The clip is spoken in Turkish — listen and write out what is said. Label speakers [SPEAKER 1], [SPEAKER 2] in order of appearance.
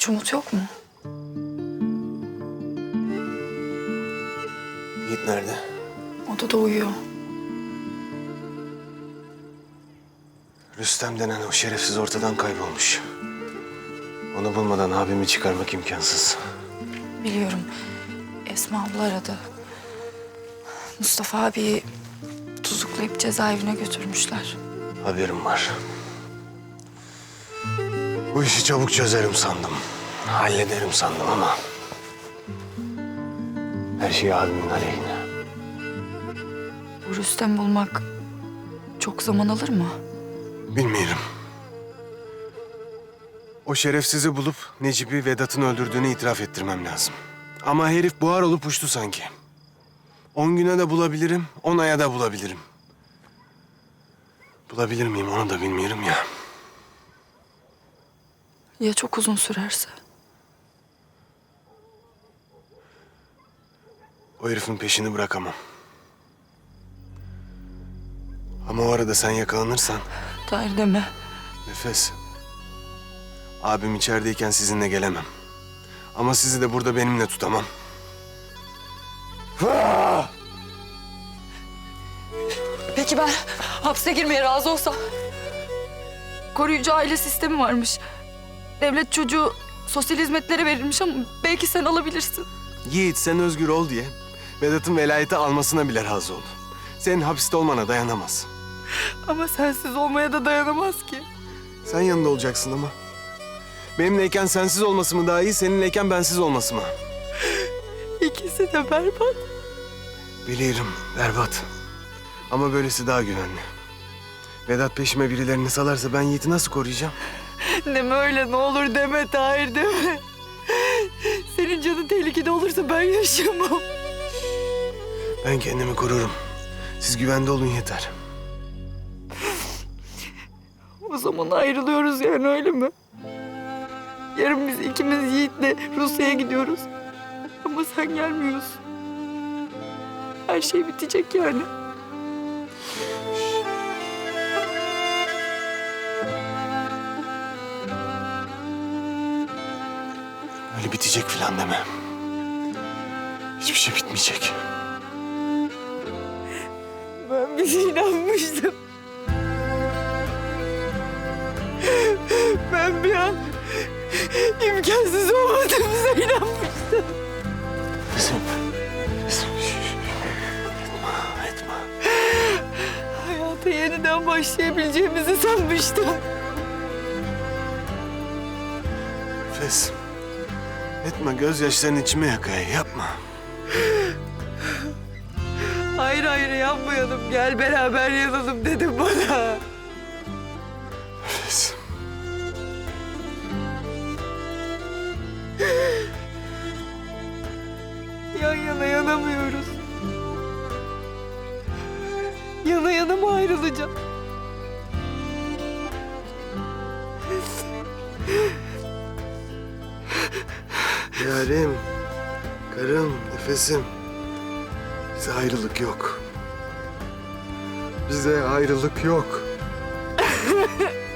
[SPEAKER 1] Hiç umut yok mu?
[SPEAKER 2] Yiğit nerede?
[SPEAKER 1] Odada uyuyor.
[SPEAKER 2] Rüstem denen o şerefsiz ortadan kaybolmuş. Onu bulmadan abimi çıkarmak imkansız.
[SPEAKER 1] Biliyorum. Esma abla aradı. Mustafa abi tuzuklayıp cezaevine götürmüşler.
[SPEAKER 2] Haberim var. Bu işi çabuk çözerim sandım. Hallederim sandım ama... Her şey abimin aleyhine.
[SPEAKER 1] Bu Rüstem bulmak çok zaman alır mı?
[SPEAKER 2] Bilmiyorum. O şerefsizi bulup Necip'i Vedat'ın öldürdüğünü itiraf ettirmem lazım. Ama herif buhar olup uçtu sanki. On güne de bulabilirim, on aya da bulabilirim. Bulabilir miyim onu da bilmiyorum ya.
[SPEAKER 1] Ya çok uzun sürerse?
[SPEAKER 2] O herifin peşini bırakamam. Ama o arada sen yakalanırsan
[SPEAKER 1] Tahir deme.
[SPEAKER 2] nefes. Abim içerideyken sizinle gelemem. Ama sizi de burada benimle tutamam.
[SPEAKER 1] Peki ben hapse girmeye razı olsam? Koruyucu aile sistemi varmış. Devlet çocuğu sosyal hizmetlere verilmiş ama belki sen alabilirsin.
[SPEAKER 2] Yiğit sen özgür ol diye Vedat'ın velayeti almasına bile razı oldu. Senin hapiste olmana dayanamaz.
[SPEAKER 1] Ama sensiz olmaya da dayanamaz ki.
[SPEAKER 2] Sen yanında olacaksın ama. Benimleyken sensiz olması mı daha iyi, seninleyken bensiz olması mı?
[SPEAKER 1] İkisi de berbat.
[SPEAKER 2] Biliyorum, berbat. Ama böylesi daha güvenli. Vedat peşime birilerini salarsa ben Yiğit'i nasıl koruyacağım?
[SPEAKER 1] Deme öyle ne olur deme Tahir deme. Senin canın tehlikede olursa ben yaşayamam.
[SPEAKER 2] Ben kendimi korurum. Siz güvende olun yeter.
[SPEAKER 1] O zaman ayrılıyoruz yani öyle mi? Yarın biz ikimiz Yiğit'le Rusya'ya gidiyoruz. Ama sen gelmiyorsun. Her şey bitecek yani.
[SPEAKER 2] Öyle bitecek falan deme. Hiçbir şey bitmeyecek.
[SPEAKER 1] Ben bize inanmıştım. Ben bir an imkansız olmadığımıza inanmıştım.
[SPEAKER 2] Kızım. Kızım. Etme, etme.
[SPEAKER 1] Hayata yeniden başlayabileceğimizi sanmıştım.
[SPEAKER 2] Nefes. Etme, gözyaşlarını içime yakaya. Yapma.
[SPEAKER 1] Hayır hayır yapmayalım. Gel beraber yanalım dedim bana.
[SPEAKER 2] Nefes.
[SPEAKER 1] Yan yana yanamıyoruz. Yana yana mı ayrılacağım?
[SPEAKER 2] Yarim, karım, nefesim. Bize ayrılık yok. Bize ayrılık yok.